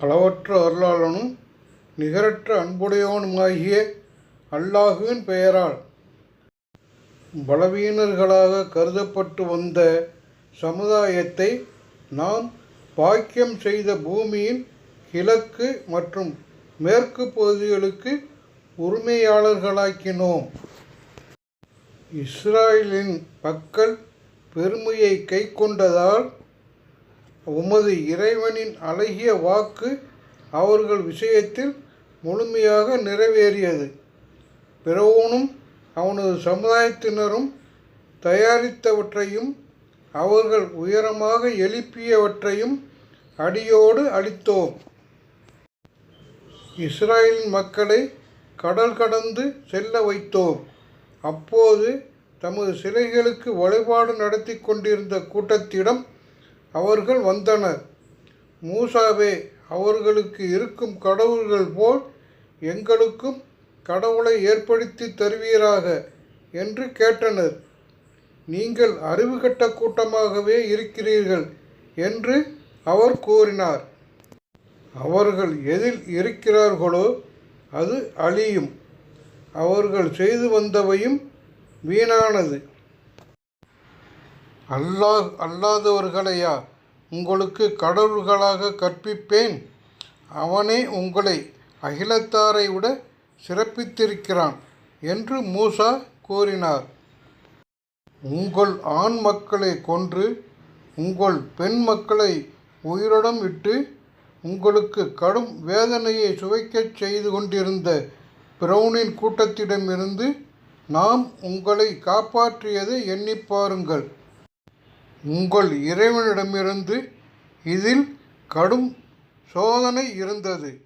அளவற்ற அருளாளனும் நிகரற்ற அன்புடையவனுமாகிய அல்லாஹுவின் பெயரால் பலவீனர்களாக கருதப்பட்டு வந்த சமுதாயத்தை நாம் பாக்கியம் செய்த பூமியின் கிழக்கு மற்றும் மேற்கு பகுதிகளுக்கு உரிமையாளர்களாக்கினோம். இஸ்ராயலின் மக்கள் பெருமையை கைக்கொண்டதால் உமது இறைவனின் அழகிய வாக்கு அவர்கள் விஷயத்தில் முழுமையாக நிறைவேறியது. பிறவோனும் அவனது சமுதாயத்தினரும் தயாரித்தவற்றையும் அவர்கள் உயரமாக எழுப்பியவற்றையும் அடியோடு அளித்தோம். இஸ்ராயலின் மக்களை கடல் கடந்து செல்ல வைத்தோம். அப்போது தமது சிலைகளுக்கு வழிபாடு நடத்தி கொண்டிருந்த கூட்டத்திடம் அவர்கள் வந்தனர். மூசாவே அவர்களுக்கு இருக்கும் கடவுள்கள் போல் எங்களுக்கும் கடவுளை ஏற்படுத்தி தருவீராக என்று கேட்டனர். நீங்கள் அறிவுகட்ட கூட்டமாகவே இருக்கிறீர்கள் என்று அவர் கூறினார். அவர்கள் எதில் இருக்கிறார்களோ அது அழியும். அவர்கள் செய்து வந்தவையும் வீணானது. அல்லாஹ் அல்லாதவர்களையா உங்களுக்கு கடவுள்களாக கற்பிப்பேன். அவனே உங்களை அகிலத்தாரை விட சிறப்பித்திருக்கிறான் என்று மூசா கூறினார். உங்கள் ஆண் மக்களை கொன்று உங்கள் பெண் மக்களை உயிருடன் விட்டு உங்களுக்கு கடும் வேதனையை சுவைக்கச் செய்து கொண்டிருந்த பிரவுனின் கூட்டத்திடமிருந்து நாம் உங்களை காப்பாற்றியதை எண்ணிப் பாருங்கள். உங்கள் இறைவனிடமிருந்து இதில் கடும் சோதனை இருந்தது.